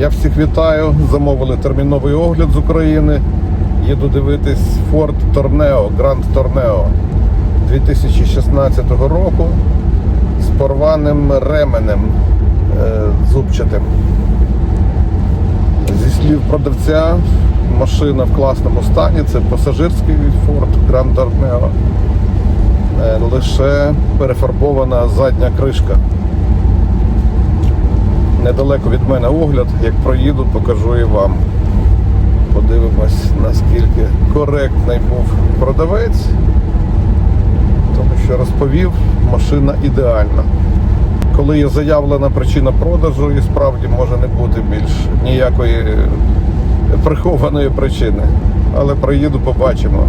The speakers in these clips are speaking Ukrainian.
Я всіх вітаю. Замовили терміновий огляд з України. Їду дивитись Ford Torneo, Grand Torneo 2016 року з порваним ременем е, зубчатим. Зі слів продавця, машина в класному стані. Це пасажирський Ford Grand Torneo. Е, Лише перефарбована задня кришка. Недалеко від мене огляд. Як проїду, покажу і вам. Подивимось, наскільки коректний був продавець. Тому що розповів, машина ідеальна. Коли є заявлена причина продажу, і справді може не бути більш ніякої прихованої причини. Але приїду, побачимо.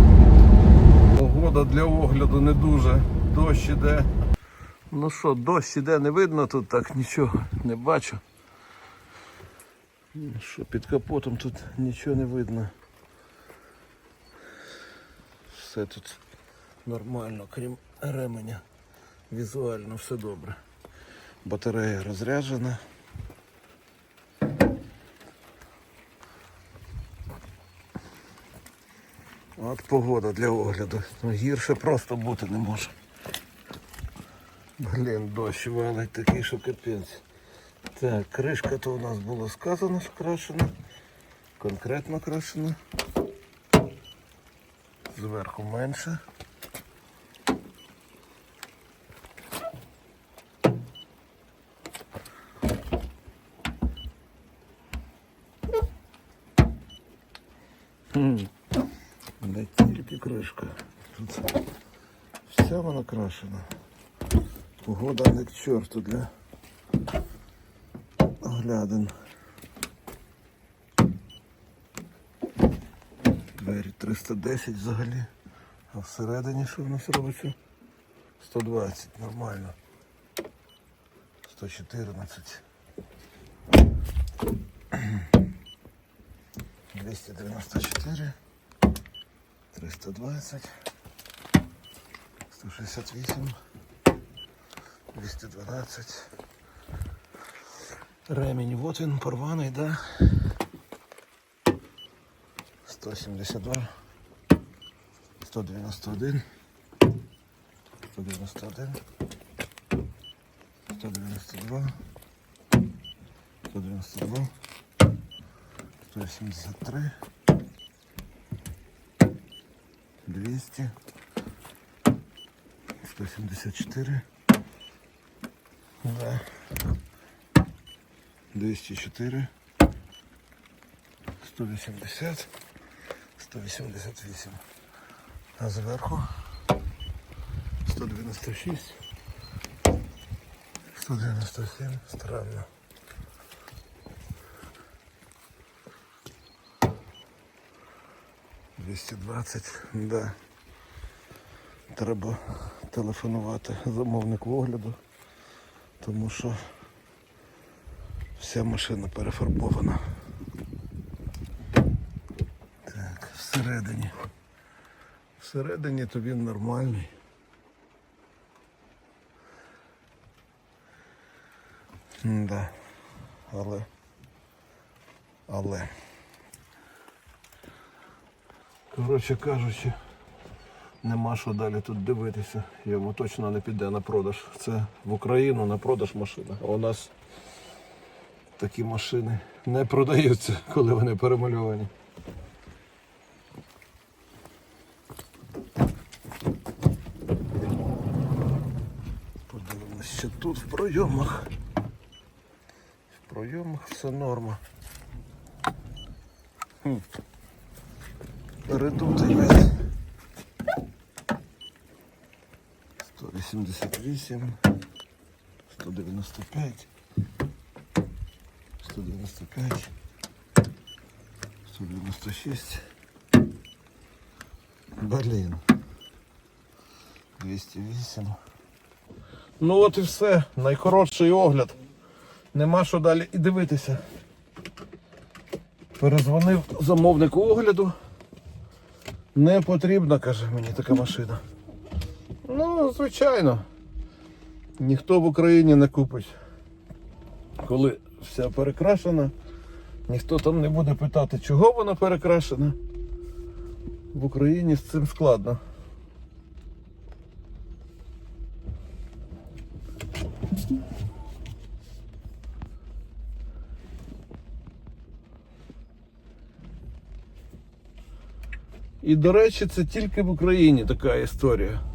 Погода для огляду не дуже. Дощ іде. Ну що, дощ іде, не видно тут так нічого не бачу. Що під капотом тут нічого не видно. Все тут нормально, крім ременя. Візуально все добре. Батарея розряджена. От погода для огляду. Ну, гірше просто бути не може. Блін, дощ валить такий, що капець. Так, кришка то у нас було сказано, що крашена. Конкретно крашена. Зверху менше. Не тільки кришка. Тут вся вона крашена. Погода не к чорту для оглядин. Двері 310 взагалі. А всередині що в нас робиться? 120, нормально. 114. 294. 320. 168. 212. Ремінь, вот він порваний, да? 172. 191. 191. 192. 192. 173. 200. 174. Да. 204. 180. 188. А зверху 196. 197. Странно. Двісті двадцять, да. Треба телефонувати замовнику огляду, тому що вся машина перефарбована. Так, всередині. Всередині то він нормальний. Да. Але. Але. Коротше кажучи, нема що далі тут дивитися. Йому точно не піде на продаж. Це в Україну на продаж машина. А у нас такі машини не продаються, коли вони перемальовані. Подивимось, що тут в пройомах. В пройомах все норма. Хм. Весь. 188, 195, 195, 196. Блін. 208. Ну от і все. Найкоротший огляд. Нема що далі і дивитися. Перезвонив замовнику огляду. Не потрібна, каже мені така машина. Ну, звичайно. Ніхто в Україні не купить. Коли вся перекрашена, Ніхто там не буде питати, чого воно перекрашене. В Україні з цим складно. І, до речі, це тільки в Україні така історія.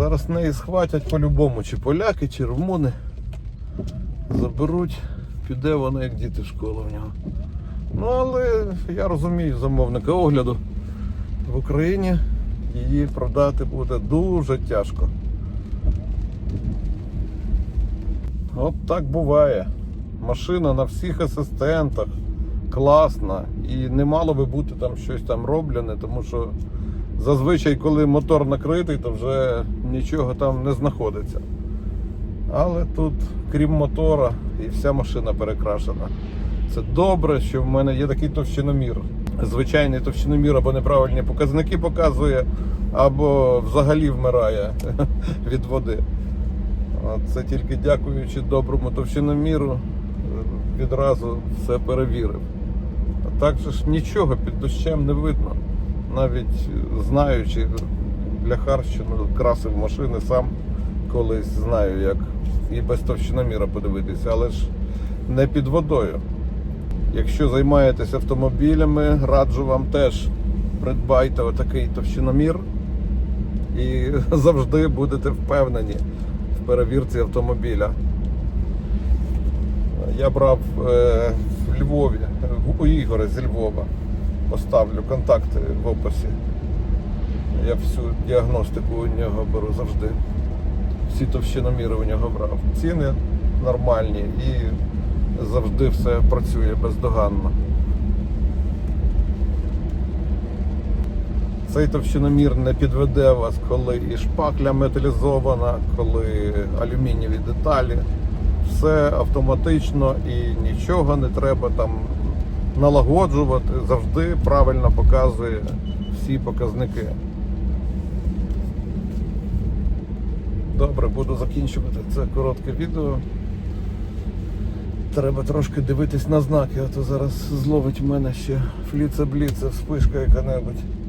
Зараз неї схватять по-любому, чи поляки, чи румуни. Заберуть, піде вона як діти в школу в нього. Ну, але я розумію замовника огляду. В Україні її продати буде дуже тяжко. От так буває. Машина на всіх асистентах, класна. І не мало би бути там щось там роблене, тому що зазвичай, коли мотор накритий, то вже нічого там не знаходиться. Але тут, крім мотора, і вся машина перекрашена. Це добре, що в мене є такий товщиномір. Звичайний товщиномір або неправильні показники показує, або взагалі вмирає від води. Це тільки дякуючи доброму товщиноміру, е, відразу все перевірив. А так же ж нічого під дощем не видно. Навіть е, знаючи Бляхарщину, красив машини сам колись знаю, як і без товщиноміра подивитися, але ж не під водою. Якщо займаєтесь автомобілями, раджу вам теж придбайте отакий товщиномір і завжди будете впевнені в перевірці автомобіля. Я брав е, в Львові, у Ігоря зі Львова. Поставлю контакти в описі. Я всю діагностику у нього беру завжди. Всі товщиноміри у нього брав. Ціни нормальні і завжди все працює бездоганно. Цей товщиномір не підведе вас, коли і шпакля металізована, коли алюмінієві деталі. Все автоматично і нічого не треба там налагоджувати. Завжди правильно показує всі показники. Добре, буду закінчувати це коротке відео. Треба трошки дивитись на знаки, а то зараз зловить мене ще фліце-бліце, вспишка яка-небудь.